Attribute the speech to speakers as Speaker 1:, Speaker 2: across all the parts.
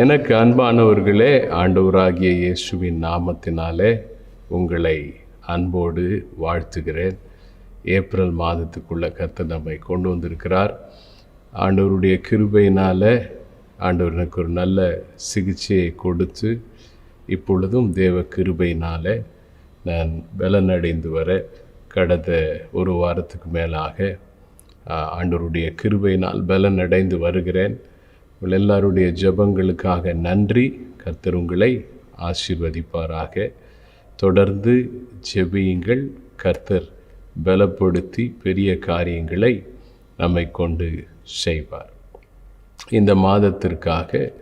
Speaker 1: எனக்கு அன்பானவர்களே ஆண்டவராகிய இயேசுவின் நாமத்தினாலே உங்களை அன்போடு வாழ்த்துகிறேன். ஏப்ரல் மாதத்துக்குள்ள கர்த்தர் நம்மை கொண்டு வந்திருக்கிறார். ஆண்டவருடைய கிருபையினால் ஆண்டவர் எனக்கு ஒரு நல்ல சிகிச்சையை கொடுத்து இப்பொழுதும் தேவ கிருபையினால் நான் பலனடைந்து வர கடந்த ஒரு வாரத்துக்கு மேலாக ஆண்டவருடைய கிருபையினால் பலனடைந்து வருகிறேன். உங்கள் எல்லாருடைய ஜெபங்களுக்காக நன்றி. கர்த்தர் உங்களை ஆசீர்வதிப்பாராக. தொடர்ந்து ஜெபியுங்கள். கர்த்தர் பலப்படுத்தி பெரிய காரியங்களை நம்மை கொண்டு செய்வார். இந்த மாதத்திற்காக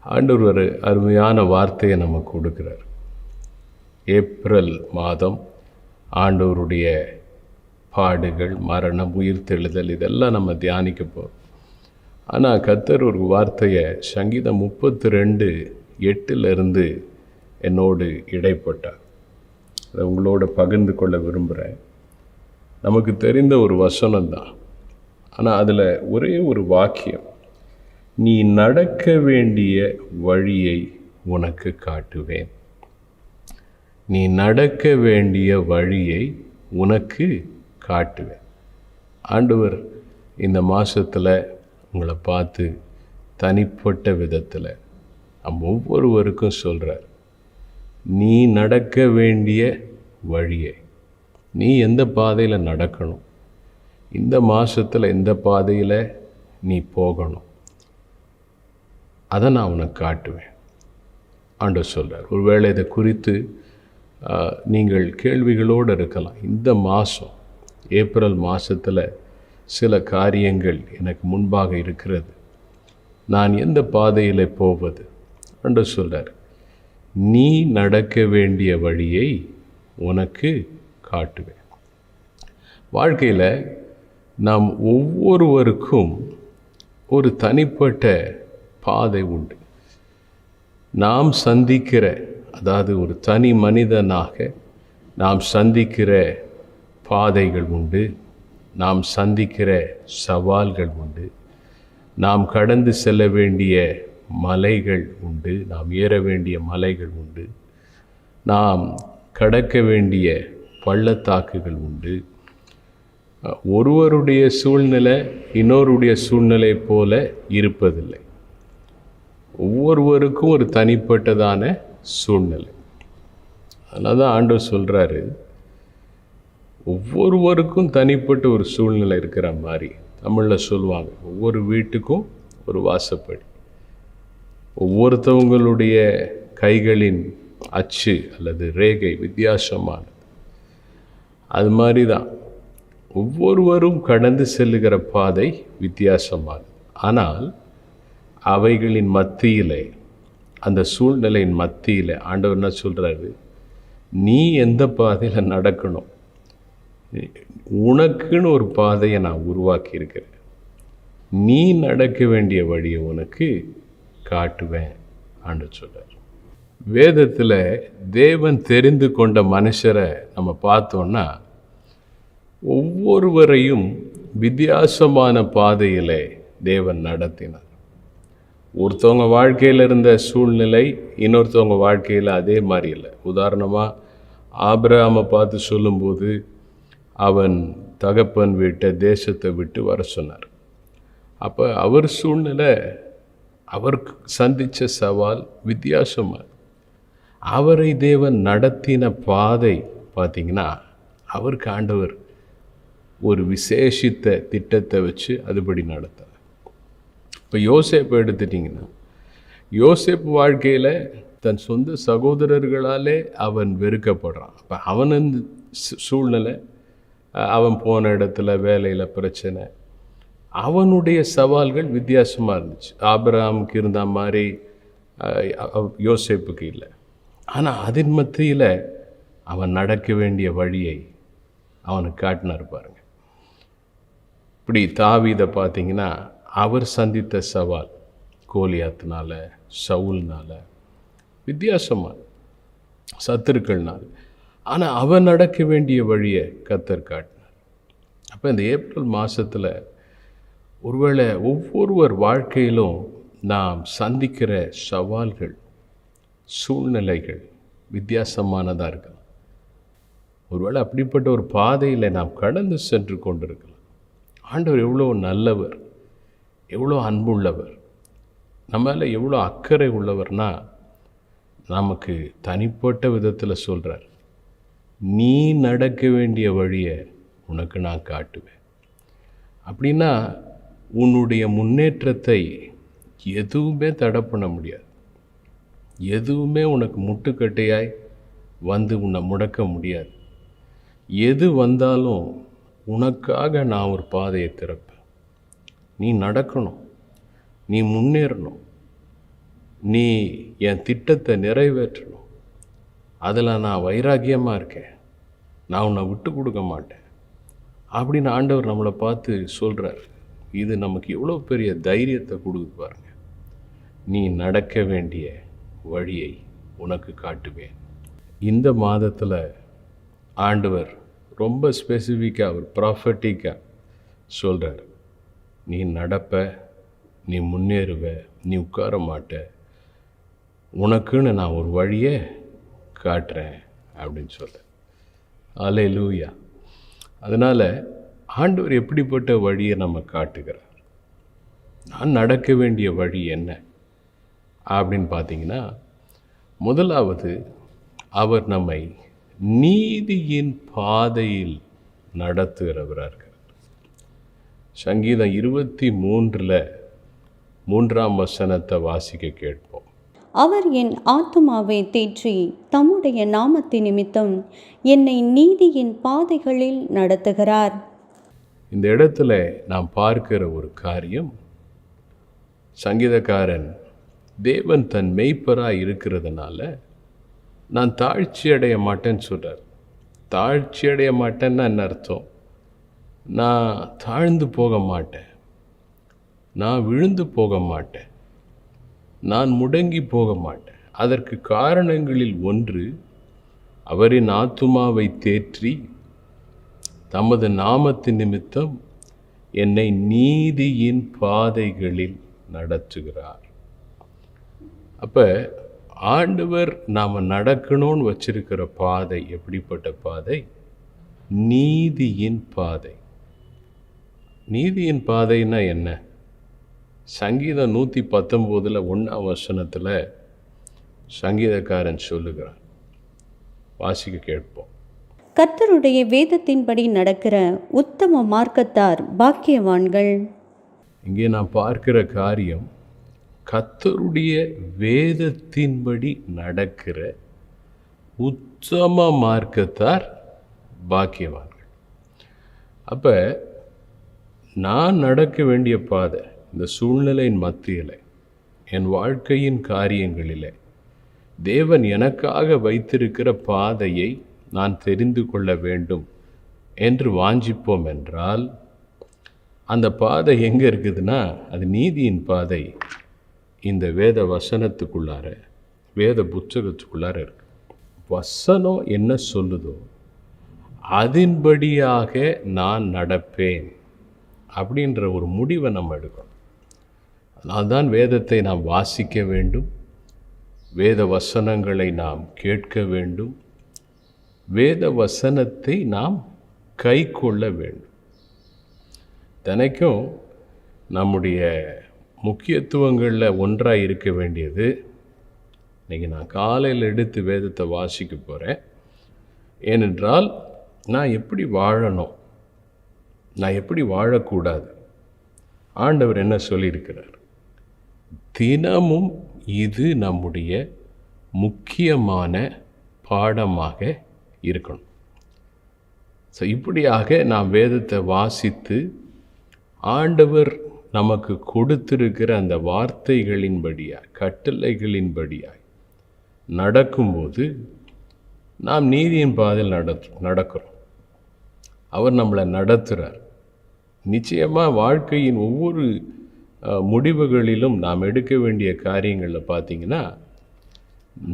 Speaker 1: ஆண்டவர் ஒரு அருமையான வார்த்தையை நமக்கு கொடுக்கிறார். ஏப்ரல் மாதம் ஆண்டவருடைய பாடுகள் மரணம் உயிர்த்தெழுதல் இதெல்லாம் நம்ம தியானிக்க போகிறோம் ஆனால் கத்தர் ஒரு வார்த்தையை சங்கீதம் முப்பத்தி ரெண்டு எட்டிலிருந்து என்னோடு இடைப்பட்டார். அதை உங்களோட பகிர்ந்து கொள்ள விரும்புகிறேன் நமக்கு தெரிந்த ஒரு வசனம் தான் ஆனால் அதில் ஒரே ஒரு வாக்கியம் நீ நடக்க வேண்டிய வழியை உனக்கு காட்டுவேன். நீ நடக்க வேண்டிய வழியை உனக்கு காட்டுவேன். ஆண்டவர் இந்த மாதத்தில் உங்களை பார்த்து தனிப்பட்ட விதத்தில் ஒவ்வொருவருக்கும் சொல்கிறார் நீ நடக்க வேண்டிய வழியை நீ எந்த பாதையில் நடக்கணும்? இந்த மாதத்தில் எந்த பாதையில் நீ போகணும். அதை நான் உனக்கு காட்டுவேன். ஆண்டு சொல்கிறார் ஒருவேளை இதை குறித்து நீங்கள் கேள்விகளோடு இருக்கலாம். இந்த மாதம் ஏப்ரல் மாதத்தில் சில காரியங்கள் எனக்கு முன்பாக இருக்கிறது. நான் எந்த பாதையில் போவது? என்று சொல்கிறார் நீ நடக்க வேண்டிய வழியை உனக்கு காட்டுவேன். வாழ்க்கையில் நாம் ஒவ்வொருவருக்கும் ஒரு தனிப்பட்ட பாதை உண்டு. நாம் சந்திக்கிற அதாவது ஒரு தனி மனிதனாக நாம் சந்திக்கிற பாதைகள் உண்டு. நாம் சந்திக்கிற சவால்கள் உண்டு. நாம் கடந்து செல்ல வேண்டிய மலைகள் உண்டு. நாம் ஏற வேண்டிய மலைகள் உண்டு. நாம் கடக்க வேண்டிய பள்ளத்தாக்குகள் உண்டு. ஒருவருடைய சூழ்நிலை இன்னொருடைய சூழ்நிலை போல இருப்பதில்லை. ஒவ்வொருவருக்கும் ஒரு தனிப்பட்டதான சூழ்நிலை. அதனால் தான் ஆண்டவர் சொல்கிறாரு ஒவ்வொருவருக்கும் தனிப்பட்ட ஒரு சூழ்நிலை இருக்கிற மாதிரி தமிழில் சொல்லுவாங்க. ஒவ்வொரு வீட்டுக்கும் ஒரு வாசப்படி. ஒவ்வொருத்தவங்களுடைய கைகளின் அச்சு அல்லது ரேகை வித்தியாசமானது அது மாதிரி தான் ஒவ்வொருவரும் கடந்து செல்லுகிற பாதை வித்தியாசமானது. ஆனால் அவைகளின் மத்தியிலே அந்த சூழ்நிலையின் மத்தியில் ஆண்டவர் என்ன சொல்கிறாரு நீ எந்த பாதையில் நடக்கணும்? உனக்குன்னு ஒரு பாதையை நான் உருவாக்கி இருக்கிறேன் நீ நடக்க வேண்டிய வழியை உனக்கு காட்டுவேன் ஆண்டு சொல்கிறார் வேதத்தில் தேவன் தெரிந்து கொண்ட மனுஷரை நம்ம பார்த்தோன்னா ஒவ்வொருவரையும் வித்தியாசமான பாதையில் தேவன் நடத்தினார். ஒருத்தவங்க வாழ்க்கையில் இருந்த சூழ்நிலை இன்னொருத்தவங்க வாழ்க்கையில் அதே மாதிரி இல்லை. உதாரணமாக ஆபிரகாமை பார்த்து சொல்லும்போது அவன் தகப்பன் வீட்டை தேசத்தை விட்டு வர சொன்னார். அப்போ அவர் சூழ்நிலை அவர் சந்தித்த சவால் வித்தியாசமாக அவரை தேவன் நடத்தின பாதை பார்த்தீங்கன்னா அவருக்கு ஆண்டவர் ஒரு விசேஷித்த திட்டத்தை வச்சு அதுபடி நடத்தார். இப்போ யோசேப்பை எடுத்துட்டிங்கன்னா யோசேப் வாழ்க்கையில் தன் சொந்த சகோதரர்களாலே அவன் வெறுக்கப்படுறான். அப்போ அவன் சூழ்நிலை அவன் போன இடத்துல வேலையில் பிரச்சனை. அவனுடைய சவால்கள் வித்தியாசமாக இருந்துச்சு. ஆபிரகாமுக்கு இருந்த மாதிரி யோசிப்புக்கு இல்லை. ஆனால் அதன் மத்தியில் அவன் நடக்க வேண்டிய வழியை அவனுக்கு காட்டினார் பாருங்க. இப்படி தாவீதை பார்த்தீங்கன்னா அவர் சந்தித்த சவால் கோலியாத்தினால சவுல்னால வித்தியாசமாக சத்துருக்கள்னால். ஆனால் அவன் நடக்க வேண்டிய வழியை கத்தர் காட்டினார். அப்போ இந்த ஏப்ரல் மாதத்தில் ஒருவேளை ஒவ்வொருவர் வாழ்க்கையிலும் நாம் சந்திக்கிற சவால்கள் சூழ்நிலைகள் வித்தியாசமானதாக இருக்கலாம். ஒருவேளை அப்படிப்பட்ட ஒரு பாதையில் நாம் கடந்து சென்று கொண்டிருக்கலாம். ஆண்டவர் எவ்வளோ நல்லவர் எவ்வளோ அன்புள்ளவர் நம்மளால் எவ்வளோ அக்கறை உள்ளவர்னா நமக்கு தனிப்பட்ட விதத்தில் சொல்கிறார் நீ நடக்க வேண்டிய வழியை உனக்கு நான் காட்டுவேன். அப்படின்னா உன்னுடைய முன்னேற்றத்தை எதுவுமே தடை பண்ண முடியாது. எதுவுமே உனக்கு முட்டுக்கட்டையாய் வந்து உன்னை முடக்க முடியாது. எது வந்தாலும் உனக்காக நான் ஒரு பாதையை திறப்பேன். நீ நடக்கணும். நீ முன்னேறணும். நீ என் திட்டத்தை நிறைவேற்றணும். அதில் நான் வைராக்கியமாக இருக்கேன். நான் உன்னை விட்டு கொடுக்க மாட்டேன். அப்படின்னு ஆண்டவர் நம்மளை பார்த்து சொல்கிறார் இது நமக்கு எவ்வளோ பெரிய தைரியத்தை கொடுக்குது பாருங்க. நீ நடக்க வேண்டிய வழியை உனக்கு காட்டுவேன். இந்த மாதத்தில் ஆண்டவர் ரொம்ப ஸ்பெசிஃபிக்காக ஒரு ப்ராஃபட்டிக்காக சொல்கிறார் நீ நடப்ப நீ முன்னேறுவ நீ உட்கார மாட்ட. உனக்குன்னு நான் ஒரு வழியை காட்டுறேன் அப்படின்னு சொல்ல அலே லூயா அதனால் ஆண்டவர் எப்படிப்பட்ட வழியை நம்ம காட்டுகிறார்? நான் நடக்க வேண்டிய வழி என்ன? அப்படின்னு பார்த்தீங்கன்னா முதலாவது அவர் நம்மை நீதியின் பாதையில் நடத்துகிறவராக இருக்கிறார் சங்கீதம் இருபத்தி மூன்றில் மூன்றாம் வசனத்தை வாசிக்க கேட்போம்.
Speaker 2: அவர் என் ஆத்துமாவை தேற்றி தம்முடைய நாமத்தை நிமித்தம் என்னை நீதியின் பாதைகளில் நடத்துகிறார்.
Speaker 1: இந்த இடத்துல நாம் பார்க்கிற ஒரு காரியம் சங்கீதக்காரன் தேவன் தன் மெய்ப்பராக இருக்கிறதுனால நான் தாழ்ச்சி அடைய மாட்டேன்னு சொல்கிறார் தாழ்ச்சி அடைய மாட்டேன்னா என்ன அர்த்தம்? நான் தாழ்ந்து போக மாட்டேன். நான் விழுந்து போக மாட்டேன். நான் முடங்கி போக மாட்டேன். அதற்கு காரணங்களில் ஒன்று அவரின் ஆத்துமாவை தேற்றி தமது நாமத்தின் நிமித்தம் என்னை நீதியின் பாதைகளில் நடத்துகிறார். அப்போ ஆண்டவர் நாம் நடக்கணும்னு வச்சிருக்கிற பாதை எப்படிப்பட்ட பாதை? நீதியின் பாதை. நீதியின் பாதைன்னா என்ன? சங்கீதம் நூற்றி பத்தொம்போதில் ஒன்றாம் வசனத்தில் சங்கீதக்காரன் சொல்லுகிறான். வாசிக்க கேட்போம்.
Speaker 2: கர்த்தருடைய வேதத்தின்படி நடக்கிற உத்தம மார்க்கத்தார் பாக்கியவான்கள்.
Speaker 1: இங்கே நான் பார்க்கிற காரியம் கத்தருடைய வேதத்தின்படி நடக்கிற உத்தம மார்க்கத்தார் பாக்கியவான்கள். அப்போ நான் நடக்க வேண்டிய பாதை இந்த சூழ்நிலையின் மத்தியில் என் வாழ்க்கையின் காரியங்களில் தேவன் எனக்காக வைத்திருக்கிற பாதையை நான் தெரிந்து கொள்ள வேண்டும் என்று வாஞ்சிப்போம் என்றால் அந்த பாதை எங்கே இருக்குதுன்னா அது நீதியின் பாதை இந்த வேத வசனத்துக்குள்ளார வேத புத்தகத்துக்குள்ளார இருக்கு. வசனம் என்ன சொல்லுதோ அதன்படியாக நான் நடப்பேன் அப்படின்ற ஒரு முடிவை நம்ம எடுக்கணும். அதனால்தான் வேதத்தை நாம் வாசிக்க வேண்டும். வேத வசனங்களை நாம் கேட்க வேண்டும். வேத வசனத்தை நாம் கை கொள்ள வேண்டும். தினைக்கும் நம்முடைய முக்கியத்துவங்களில் ஒன்றாக இருக்க வேண்டியது இன்றைக்கி நான் காலையில் எடுத்து வேதத்தை வாசிக்க போகிறேன் ஏனென்றால் நான் எப்படி வாழணும்? நான் எப்படி வாழக்கூடாது? ஆண்டவர் என்ன சொல்லியிருக்கிறார்? தினமும் இது நம்முடைய முக்கியமான பாடமாக இருக்கணும். ஸோ இப்படியாக நாம் வேதத்தை வாசித்து ஆண்டவர் நமக்கு கொடுத்திருக்கிற அந்த வார்த்தைகளின்படியாய் கட்டளைகளின்படியாய் நடக்கும்போது நாம் நீதியின் பாதையில் நடத்து நடக்கிறோம். அவர் நம்மளை நடத்துகிறார் நிச்சயமாக வாழ்க்கையின் ஒவ்வொரு முடிவுகளிலும் நாம் எடுக்க வேண்டிய காரியங்களில் பார்த்தீங்கன்னா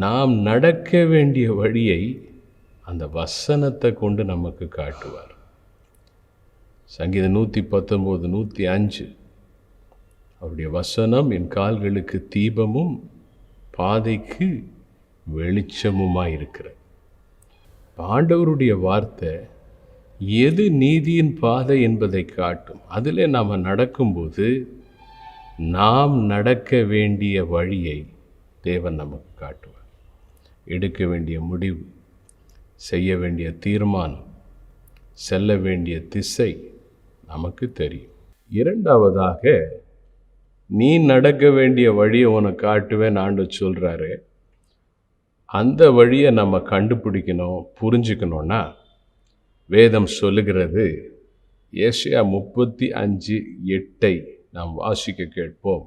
Speaker 1: நாம் நடக்க வேண்டிய வழியை அந்த வசனத்தை கொண்டு நமக்கு காட்டுவார். சங்கீதம் நூற்றி பத்தொம்போது நூற்றி அஞ்சு அவருடைய வசனம் என் கால்களுக்கு தீபமும் பாதைக்கு வெளிச்சமுமாக இருக்கிற ஆண்டவருடைய வார்த்தை எது நீதியின் பாதை என்பதை காட்டும். அதில் நாம் நடக்கும்போது நாம் நடக்க வேண்டிய வழியை தேவன் நமக்கு காட்டுவார். எடுக்க வேண்டிய முடிவு செய்ய வேண்டிய தீர்மானம் செல்ல வேண்டிய திசை நமக்கு தெரியும். இரண்டாவதாக நீ நடக்க வேண்டிய வழியை உனக்கு காட்டுவேன் ஆண்டு சொல்கிறாரு அந்த வழியை நம்ம கண்டுபிடிக்கணும் புரிஞ்சுக்கணுன்னா வேதம் சொல்லுகிறது ஏசியா முப்பத்தி அஞ்சு எட்டை நாம் வாசிக்க கேட்போம்.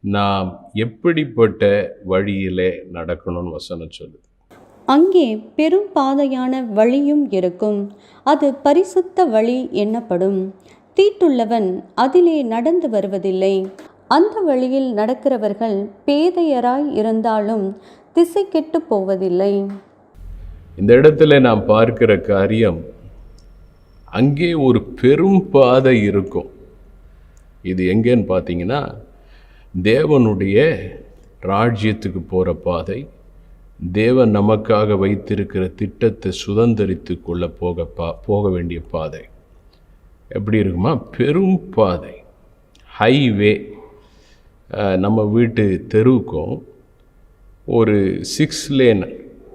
Speaker 1: நாம் எப்படிப்பட்ட வழியிலே நடக்கணும்னு வசனம் சொல்லுது.
Speaker 2: அங்கே பெரும் பாதையான வழியும் இருக்கும். அது பரிசுத்த வழி என்னப்படும். தீட்டுள்ளவன் அதிலே நடந்து வருவதில்லை. அந்த வழியில் நடக்கிறவர்கள் பேதையராய் இருந்தாலும் திசை கெட்டு போவதில்லை.
Speaker 1: இந்த இடத்துல நாம் பார்க்கிற காரியம் அங்கே ஒரு பெரும் பாதை இருக்கும். இது எங்கேன்னு பார்த்தீங்கன்னா தேவனுடைய ராஜ்யத்துக்கு போகிற பாதை தேவன் நமக்காக வைத்திருக்கிற திட்டத்தை சுதந்திரித்து கொள்ள போக பா போக வேண்டிய பாதை. எப்படி இருக்குமா? பெரும் பாதை. ஹைவே. நம்ம வீட்டு தெருவுக்கும் ஒரு சிக்ஸ் லேன்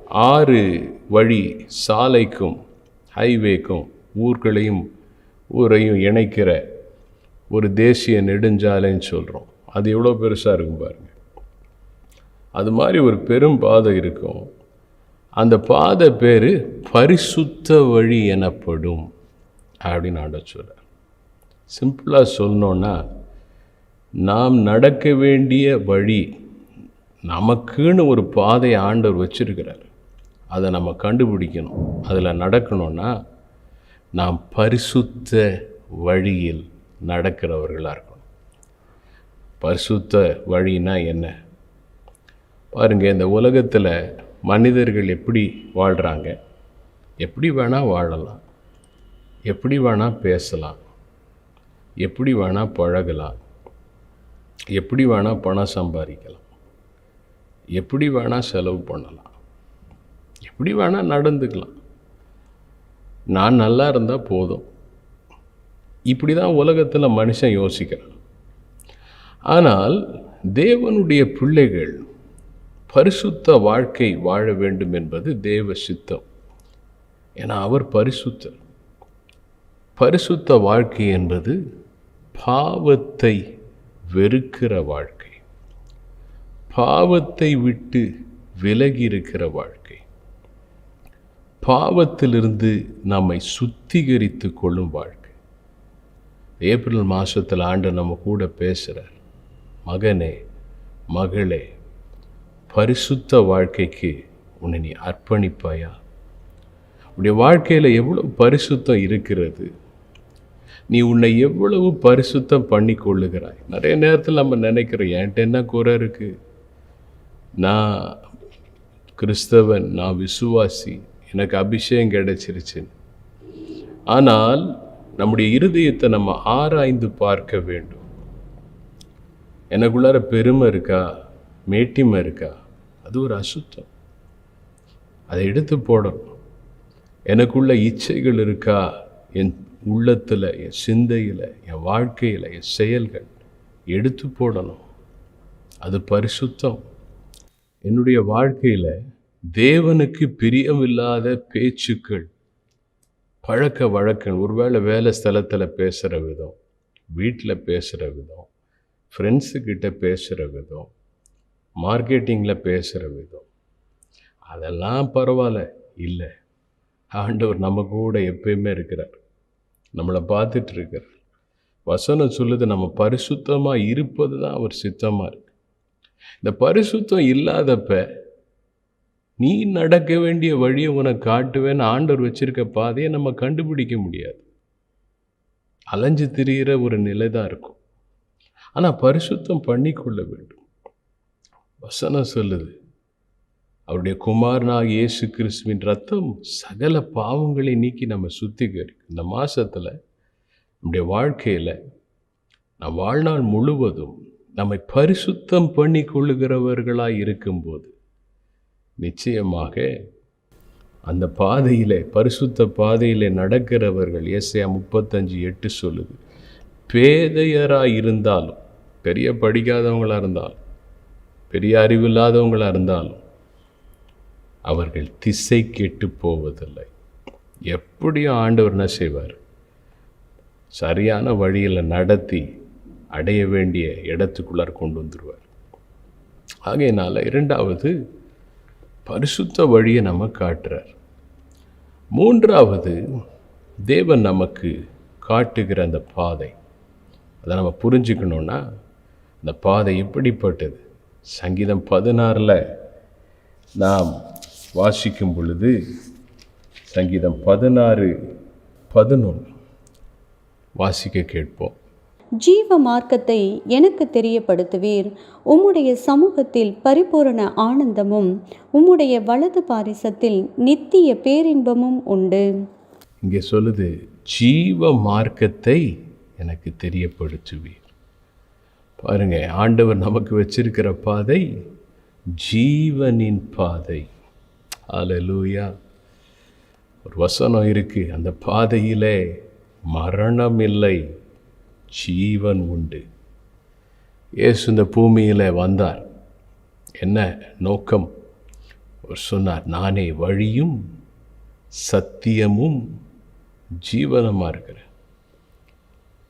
Speaker 1: ஆறு வழி சாலைக்கும் ஹைவேக்கும் ஊர்களையும் ஊரையும் இணைக்கிற ஒரு தேசிய நெடுஞ்சாலைன்னு சொல்கிறோம் அது எவ்வளோ பெருசாக இருக்கும் பாருங்கள் அது மாதிரி ஒரு பெரும் பாதை இருக்கும். அந்த பாதை பேர் பரிசுத்த வழி எனப்படும் அப்படின்னு ஆண்ட சொல்ல சிம்பிளாக சொல்லணுன்னா நாம் நடக்க வேண்டிய வழி நமக்குன்னு ஒரு பாதை ஆண்டவர் வச்சிருக்கிறார். அதை நம்ம கண்டுபிடிக்கணும். அதில் நடக்கணும்னா நாம் பரிசுத்த வழியில் நடக்கிறவர்களாக இருக்கணும். பரிசுத்த வழினா என்ன? பாருங்கள் இந்த உலகத்தில் மனிதர்கள் எப்படி வாழ்கிறாங்க எப்படி வேணால் வாழலாம். எப்படி வேணால் பேசலாம். எப்படி வேணால் பழகலாம். எப்படி வேணால் பணம் சம்பாதிக்கலாம். எப்படி வேணால் செலவு பண்ணலாம். எப்படி வேணால் நடந்துக்கலாம். நான் நல்லா இருந்தால் போதும். இப்படி தான் உலகத்தில் மனுஷன் யோசிக்கிறான். ஆனால் தேவனுடைய பிள்ளைகள் பரிசுத்த வாழ்க்கை வாழ வேண்டும் என்பது தேவ சித்தம். ஏன்னா அவர் பரிசுத்தர். பரிசுத்த வாழ்க்கை என்பது பாவத்தை வெறுக்கிற வாழ்க்கை. பாவத்தை விட்டு விலகி இருக்கிற வாழ்க்கை. பாவத்திலிருந்து நம்மை சுத்திகரித்து கொள்ளும் வாழ்க்கை. ஏப்ரல் மாதத்தில் ஆண்டு நம்ம கூட பேசுகிறார் மகனே மகளே பரிசுத்த வாழ்க்கைக்கு உன்னை நீ அர்ப்பணிப்பாயா? உன்னுடைய வாழ்க்கையில் எவ்வளவு பரிசுத்தம் இருக்கிறது? நீ உன்னை எவ்வளவு பரிசுத்தம் பண்ணி கொள்ளுகிறாய் நிறைய நேரத்தில் நம்ம நினைக்கிறோம் என்கிட்ட என்ன குறை இருக்குது நான் கிறிஸ்தவன் நான் விசுவாசி எனக்கு அபிஷேகம் கிடைச்சிருச்சு ஆனால் நம்முடைய இருதயத்தை நம்ம ஆராய்ந்து பார்க்க வேண்டும். எனக்குள்ளார பெருமை இருக்கா? மேட்டிமை இருக்கா? அது ஒரு அசுத்தம். அதை எடுத்து போடணும். எனக்குள்ள இச்சைகள் இருக்கா? என் உள்ளத்தில் என் சிந்தையில் என் வாழ்க்கையில் என் செயல்கள் எடுத்து போடணும். அது பரிசுத்தம். என்னுடைய வாழ்க்கையில் தேவனுக்கு பிரியமில்லாத பேச்சுக்கள் பழக்க வழக்கம் ஒருவேளை வேலை ஸ்தலத்தில் பேசுகிற விதம் வீட்டில் பேசுகிற விதம் ஃப்ரெண்ட்ஸுக்கிட்ட பேசுகிற விதம் மார்க்கெட்டிங்கில் பேசுகிற விதம் அதெல்லாம் பரவாயில்ல. இல்லை ஆண்டவர் நம்ம கூட எப்பயுமே இருக்கிறார். நம்மளை பார்த்துட்டு இருக்கிறார். வசனம் சொல்லுது நம்ம பரிசுத்தமாக இருப்பது தான் அவர் சித்தமாக இருக்கு. இந்த பரிசுத்தம் இல்லாதப்ப நீ நடக்க வேண்டிய வழியை உனக்கு காட்டுவேன்னு ஆண்டவர் வச்சிருக்க பாதையை நம்ம கண்டுபிடிக்க முடியாது. அலைஞ்சு திரிகிற ஒரு நிலை தான் இருக்கும். ஆனால் பரிசுத்தம் பண்ணிக்கொள்ள வேண்டும். வசனம் சொல்லுது அவருடைய குமாரனாக இயேசு கிறிஸ்துவின் ரத்தம் சகல பாவங்களை நீக்கி நம்ம சுத்திகரிக்கும். இந்த மாதத்தில் நம்முடைய வாழ்க்கையில் நம் வாழ்நாள் முழுவதும் நம்மை பரிசுத்தம் பண்ணி கொள்ளுகிறவர்களாக இருக்கும்போது நிச்சயமாக அந்த பாதையில் பரிசுத்த பாதையில் நடக்கிறவர்கள் இயசையா முப்பத்தஞ்சு எட்டு சொல்லுது பேதையராக இருந்தாலும் பெரிய படிக்காதவங்களாக இருந்தாலும் பெரிய அறிவில்லாதவங்களாக இருந்தாலும் அவர்கள் திசை கெட்டு போவதில்லை. எப்படியும் ஆண்டவர் என்ன செய்வார்? சரியான வழியில் நடத்தி அடைய வேண்டிய இடத்துக்குள்ளார் கொண்டு வந்துடுவார் ஆகையினால் இரண்டாவது பரிசுத்த வழியை நம்ம காட்டுறார். மூன்றாவது தேவன் நமக்கு காட்டுகிற அந்த பாதை. அதை நம்ம புரிஞ்சுக்கணுன்னா அந்த பாதை எப்படிப்பட்டது? சங்கீதம் பதினாறில் நாம் வாசிக்கும் பொழுது சங்கீதம் பதினாறு பதினொன்று வாசிக்க கேட்போம்.
Speaker 2: ஜீவ மார்க்கத்தை எனக்கு தெரியப்படுத்துவீர். உம்முடைய சமூகத்தில் பரிபூரண ஆனந்தமும் உம்முடைய வலது பாரிசத்தில் நித்திய பேரின்பமும் உண்டு.
Speaker 1: இங்கே சொல்லுது ஜீவ மார்க்கத்தை எனக்கு தெரியப்படுத்துவீர். பாருங்க ஆண்டவர் நமக்கு வச்சிருக்கிற பாதை ஜீவனின் பாதை. அலலூயா ஒரு வசனம் இருக்கு அந்த பாதையிலே மரணம் இல்லை ஜீவன் உண்டு. இயேசு இந்த பூமியில் வந்தார். என்ன நோக்கம்? அவர் சொன்னார் நானே வழியும் சத்தியமும் ஜீவனமாக இருக்கிறேன்.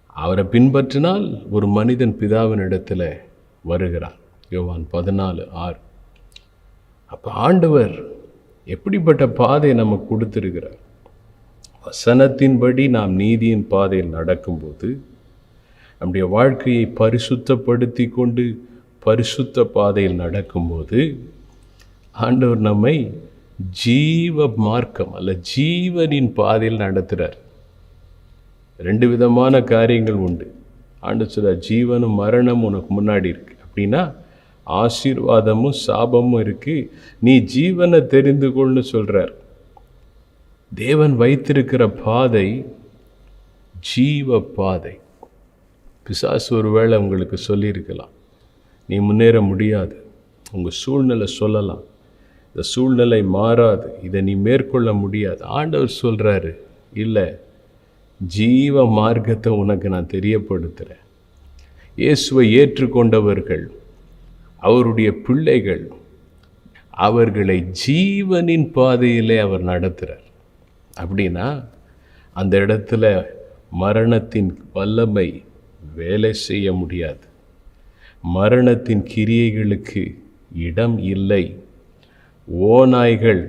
Speaker 1: அவரை பின்பற்றினால் ஒரு மனிதன் பிதாவின் இடத்துல வருகிறான். யோவான் பதினாலு ஆறு. அப்போ ஆண்டவர் எப்படிப்பட்ட பாதை நமக்கு கொடுத்திருக்கிறார்? வசனத்தின்படி நாம் நீதியின் பாதையில் நடக்கும்போது நம்முடைய வாழ்க்கையை பரிசுத்தப்படுத்தி கொண்டு பரிசுத்த பாதையில் நடக்கும்போது ஆண்டவர் நம்மை ஜீவ மார்க்கம் அல்ல ஜீவனின் பாதையில் நடத்துகிறார் ரெண்டு விதமான காரியங்கள் உண்டு. ஆண்டு சொல்ல ஜீவனும் மரணம் உனக்கு முன்னாடி இருக்கு. அப்படின்னா ஆசீர்வாதமும் சாபமும் இருக்கு. நீ ஜீவனை தெரிந்து கொள்னு சொல்கிறார் தேவன் வைத்திருக்கிற பாதை ஜீவ பாதை. பிசாசு ஒருவேளை உங்களுக்கு சொல்லியிருக்கலாம். நீ முன்னேற முடியாது. உங்கள் சூழ்நிலை சொல்லலாம். இந்த சூழ்நிலை மாறாது. இதை நீ மேற்கொள்ள முடியாது. ஆண்டவர் சொல்கிறாரு இல்லை ஜீவ மார்க்கத்தை உனக்கு நான் தெரியப்படுத்துகிறேன் இயேசுவை ஏற்றுக்கொண்டவர்கள் அவருடைய பிள்ளைகள் அவர்களை ஜீவனின் பாதையிலே அவர் நடத்துகிறார் அப்படின்னா அந்த இடத்துல மரணத்தின் வல்லமை வேலை செய்ய முடியாது. மரணத்தின் கிரியைகளுக்கு இடம் இல்லை. ஓநாய்கள்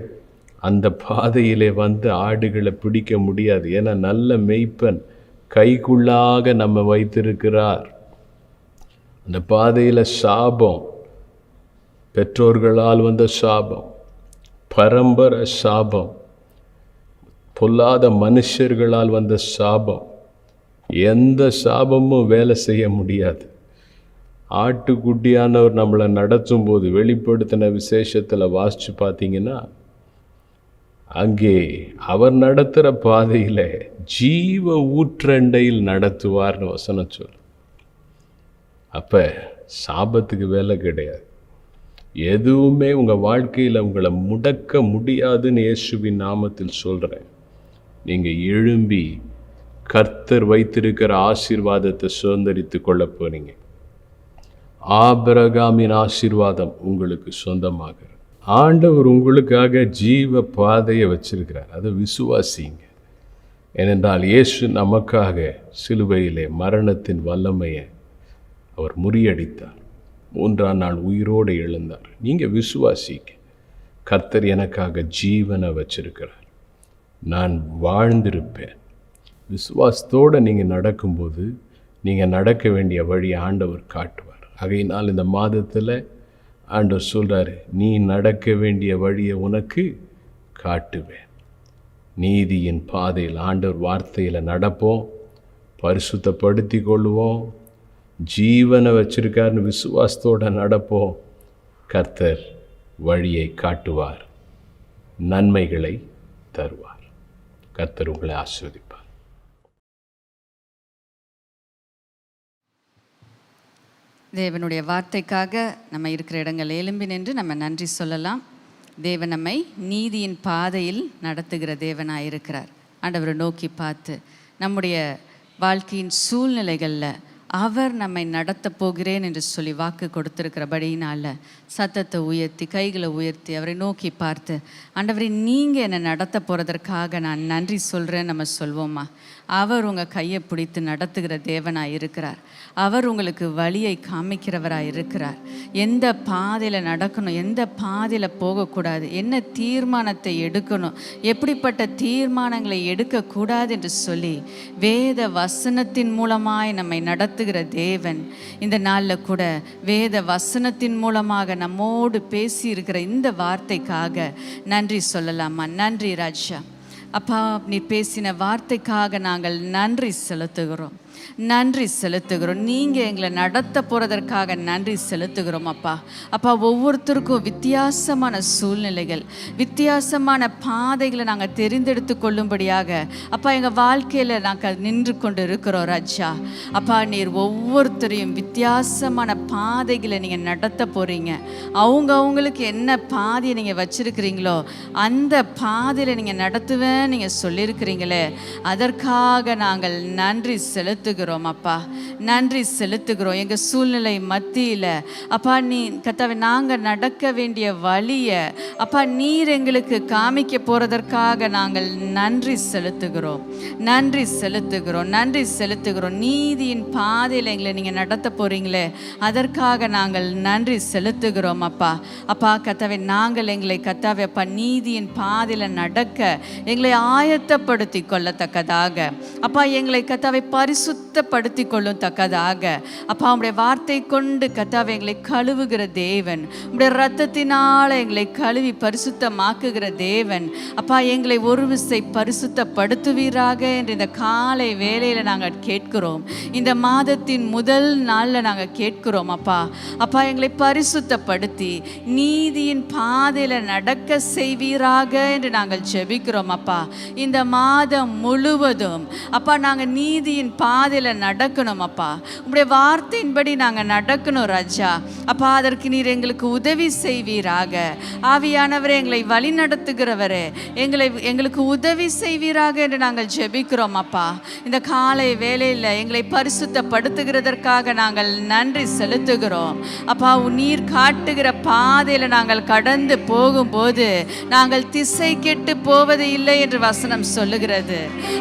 Speaker 1: அந்த பாதையிலே வந்து ஆடுகளை பிடிக்க முடியாது. ஏன்னா நல்ல மெய்ப்பன் கைக்குள்ளாக நம்ம வைத்திருக்கிறார். அந்த பாதையில் சாபம் பெற்றோர்களால் வந்த சாபம் பரம்பரை சாபம் பொல்லாத மனுஷர்களால் வந்த சாபம் எந்த சாபமும் வேலை செய்ய முடியாது. ஆட்டுக்குட்டியானவர் நம்மளை நடத்தும் போது வெளிப்படுத்தின விசேஷத்தில் வாசித்து பார்த்தீங்கன்னா அங்கே அவர் நடத்துகிற பாதையில் ஜீவ ஊற்றண்டையில் நடத்துவார்னு வசனம் சொல். அப்போ சாபத்துக்கு வேலை கிடையாது. எதுவுமே உங்கள் வாழ்க்கையில் உங்களை முடக்க முடியாதுன்னு இயேசுவின் நாமத்தில் சொல்கிறேன் நீங்கள் எழும்பி கர்த்தர் வைத்திருக்கிற ஆசீர்வாதத்தை சுதந்திரித்து கொள்ள போறீங்க ஆபிரகாமின் ஆசீர்வாதம் உங்களுக்கு சொந்தமாகிறது. ஆண்டவர் உங்களுக்காக ஜீவ பாதையை வச்சிருக்கிறார். அதை விசுவாசிங்க. ஏனென்றால் இயேசு நமக்காக சிலுவையிலே மரணத்தின் வல்லமையை அவர் முறியடித்தார். மூன்றாம் நாள் உயிரோடு எழுந்தார். நீங்கள் விசுவாசிக்க கர்த்தர் எனக்காக ஜீவனை வச்சிருக்கிறார். நான் வாழ்ந்திருப்பேன். விசுவாசத்தோடு நீங்கள் நடக்கும்போது நீங்கள் நடக்க வேண்டிய வழி ஆண்டவர் காட்டுவார். ஆகையினால் இந்த மாதத்தில் ஆண்டவர் சொல்கிறாரு நீ நடக்க வேண்டிய வழியை உனக்கு காட்டுவேன். நீதியின் பாதையில் ஆண்டவர் வார்த்தையில் நடப்போம் பரிசுத்தப்படுத்தி கொள்வோம் ஜீவனை வச்சிருக்காருன்னு விசுவாசத்தோடு நடப்போம். கர்த்தர் வழியை காட்டுவார் நன்மைகளை தருவார். கர்த்தர் உங்களை ஆஸ்வதிப்பார்
Speaker 3: தேவனுடைய வார்த்தைக்காக நம்ம இருக்கிற இடங்கள் எழும்பி நின்று நம்ம நன்றி சொல்லலாம். தேவன் நம்மை நீதியின் பாதையில் நடத்துகிற தேவனாக இருக்கிறார் ஆண்டவரை நோக்கி பார்த்து நம்முடைய வாழ்க்கையின் சூழ்நிலைகளில் அவர் நம்மை நடத்த போகிறேன் என்று சொல்லி வாக்கு கொடுத்துருக்கிறபடியினால் சத்தத்தை உயர்த்தி கைகளை உயர்த்தி அவரை நோக்கி பார்த்து ஆண்டவரை நீங்கள் என்னை நடத்த போகிறதற்காக நான் நன்றி சொல்கிறேன் நம்ம சொல்வோமா? அவர் உங்கள் கையை பிடித்து நடத்துகிற தேவனாக இருக்கிறார். அவர் உங்களுக்கு வழியை காமிக்கிறவராக இருக்கிறார். எந்த பாதையில் நடக்கணும் எந்த பாதையில் போகக்கூடாது என்ன தீர்மானத்தை எடுக்கணும் எப்படிப்பட்ட தீர்மானங்களை எடுக்கக்கூடாது என்று சொல்லி வேத வசனத்தின் மூலமாய் நம்மை நடத்துகிற தேவன் இந்த நாளில் கூட வேத வசனத்தின் மூலமாக நம்மோடு பேசியிருக்கிற இந்த வார்த்தைக்காக நன்றி சொல்லலாமா? நன்றி ராஜா. அப்பா நீ பேசின வார்த்தைக்காக நாங்கள் நன்றி செலுத்துகிறோம். நன்றி செலுத்துகிறோம். நீங்கள் எங்களை நடத்த போகிறதற்காக நன்றி செலுத்துகிறோம் அப்பா. அப்பா ஒவ்வொருத்தருக்கும் வித்தியாசமான சூழ்நிலைகள் வித்தியாசமான பாதைகளை நாங்கள் தெரிந்தெடுத்து கொள்ளும்படியாக அப்பா எங்கள் வாழ்க்கையில் நாங்கள் நின்று கொண்டு இருக்கிறோம் ராஜா. அப்பா நீர் ஒவ்வொருத்தரையும் வித்தியாசமான பாதைகளை நீங்கள் நடத்த போகிறீங்க அவங்க அவங்களுக்கு என்ன பாதையை நீங்கள் வச்சுருக்கிறீங்களோ அந்த பாதையில் நீங்கள் நடத்துவேன் நீங்கள் சொல்லியிருக்கிறீங்களே அதற்காக நாங்கள் நன்றி செலுத்துகிறோம் அப்பா. நன்றி செலுத்துகிறோம். எங்கள் சூழ்நிலை மத்தியில். அப்பா நீ கத்தாவை நாங்கள் நடக்க வேண்டிய வழியை அப்பா நீர் எங்களுக்கு காமிக்க போகிறதற்காக நாங்கள் நன்றி செலுத்துகிறோம். நன்றி செலுத்துகிறோம். நன்றி செலுத்துகிறோம். நீதியின் பாதையில் எங்களை நீங்கள் நடத்த போகிறீங்களே அதற்காக நாங்கள் நன்றி செலுத்துகிறோம் அப்பா. அப்பா கத்தாவை நாங்கள் எங்களை கத்தாவை அப்பா நீதியின் பாதையில் நடக்க எங்களை ஆயத்தப்படுத்தி கொள்ளத்தக்கதாக. அப்பா எங்களை கத்தாவை பரிசு பரிசுத்தப்படுத்தி கொள்ளும் தக்கதாக அப்பா உடைய வார்த்தை கொண்டு கத்தாவை எங்களை கழுவுகிற தேவன். உடைய ரத்தத்தினால் எங்களை கழுவி பரிசுத்தமாக்குகிற தேவன். அப்பா எங்களை ஒரு விசை பரிசுத்தப்படுத்துவீராக என்று இந்த காலை வேலையில் நாங்கள் கேட்கிறோம். இந்த மாதத்தின் முதல் நாளில் நாங்கள் கேட்கிறோம் அப்பா. அப்பா எங்களை பரிசுத்தப்படுத்தி நீதியின் பாதையில் நடக்க செய்வீராக என்று நாங்கள் ஜெபிக்கிறோம் அப்பா. இந்த மாதம் முழுவதும் அப்பா நாங்கள் நீதியின் பாதை பாதையில் நடக்கணும் அப்பா. உங்களுடைய வார்த்தையின்படி நாங்கள் நடக்கணும் ராஜா. அப்பா அதற்கு நீர் எங்களுக்கு உதவி செய்வீராக. ஆவியானவரே எங்களை வழி நடத்துகிறவரே எங்களை எங்களுக்கு உதவி செய்வீராக என்று நாங்கள் ஜெபிக்கிறோம் அப்பா. இந்த காலை வேலையில் எங்களை பரிசுத்தப்படுத்துகிறதற்காக நாங்கள் நன்றி செலுத்துகிறோம். அப்பா உன் நீர் காட்டுகிற பாதையில் நாங்கள் கடந்து போகும்போது நாங்கள் திசை கெட்டு போவது இல்லை என்று வசனம் சொல்லுகிறது.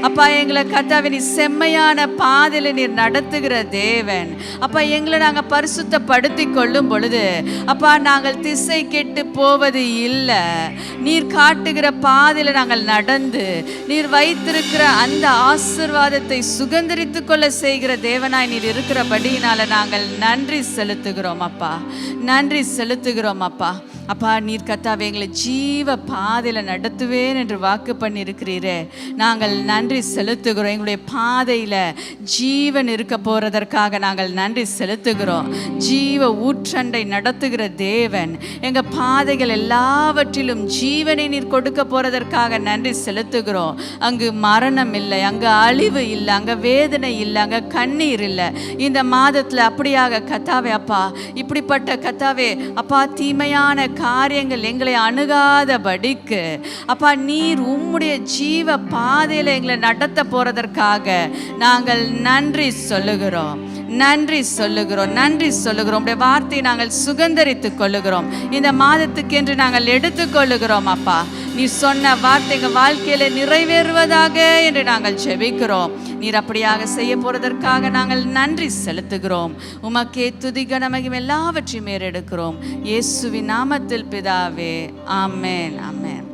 Speaker 3: அப்பா எங்களை கத்தாவினி செம்மையான பா பாதையில் நீர் நடத்துகிற தேவன். அப்பா எங்களை நாங்கள் பரிசுத்தப்படுத்தி கொள்ளும் பொழுது அப்பா நாங்கள் திசை கெட்டு போவது இல்லை. நீர் காட்டுகிற பாதையில் நாங்கள் நடந்து நீர் வைத்திருக்கிற அந்த ஆசிர்வாதத்தை சுகந்தரித்து கொள்ள செய்கிற தேவனாய் நீர் இருக்கிறபடியினால நாங்கள் நன்றி செலுத்துகிறோம் அப்பா. நன்றி செலுத்துகிறோம் அப்பா. அப்பா நீர் கத்தாவே எங்களை ஜீவ பாதையில் நடத்துவேன் என்று வாக்கு பண்ணியிருக்கிறீரே. நாங்கள் நன்றி செலுத்துகிறோம். எங்களுடைய பாதையில் ஜீவன் இருக்க போகிறதற்காக நாங்கள் நன்றி செலுத்துகிறோம். ஜீவ ஊற்றண்டை நடத்துகிற தேவன் எங்கள் பாதைகள் எல்லாவற்றிலும் ஜீவனை நீர் கொடுக்க போகிறதற்காக நன்றி செலுத்துகிறோம். அங்கு மரணம் இல்லை அங்கே அழிவு இல்லை அங்கே வேதனை இல்லை அங்கே கண்ணீர் இல்லை. இந்த மாதத்தில் அப்படியாக கத்தாவே அப்பா இப்படிப்பட்ட கத்தாவே அப்பா தீமையான காரியங்கள் எங்களை அணுகாதபடிக்கு அப்பா நீர் உம்முடைய ஜீவ பாதையில் எங்களை நடத்த போறதற்காக நாங்கள் நன்றி சொல்லுகிறோம். நன்றி சொல்லுகிறோம். நன்றி சொல்லுகிறோம். உடைய வார்த்தையை நாங்கள் சுகந்தரித்துக் கொள்ளுகிறோம். இந்த மாதத்துக்கென்று நாங்கள் எடுத்துக்கொள்ளுகிறோம் அப்பா. நீ சொன்ன வார்த்தை எங்கள் வாழ்க்கையில நிறைவேறுவதாக என்று நாங்கள் ஜெபிக்கிறோம் நீர் அப்படியாக செய்ய போறதற்காக நாங்கள் நன்றி செலுத்துகிறோம். உமக்கே துதி கனமகிம் எல்லாவற்றையும் ஏறெடுக்கிறோம். இயேசுவின் நாமத்தில் பிதாவே. ஆமேன். ஆமேன்.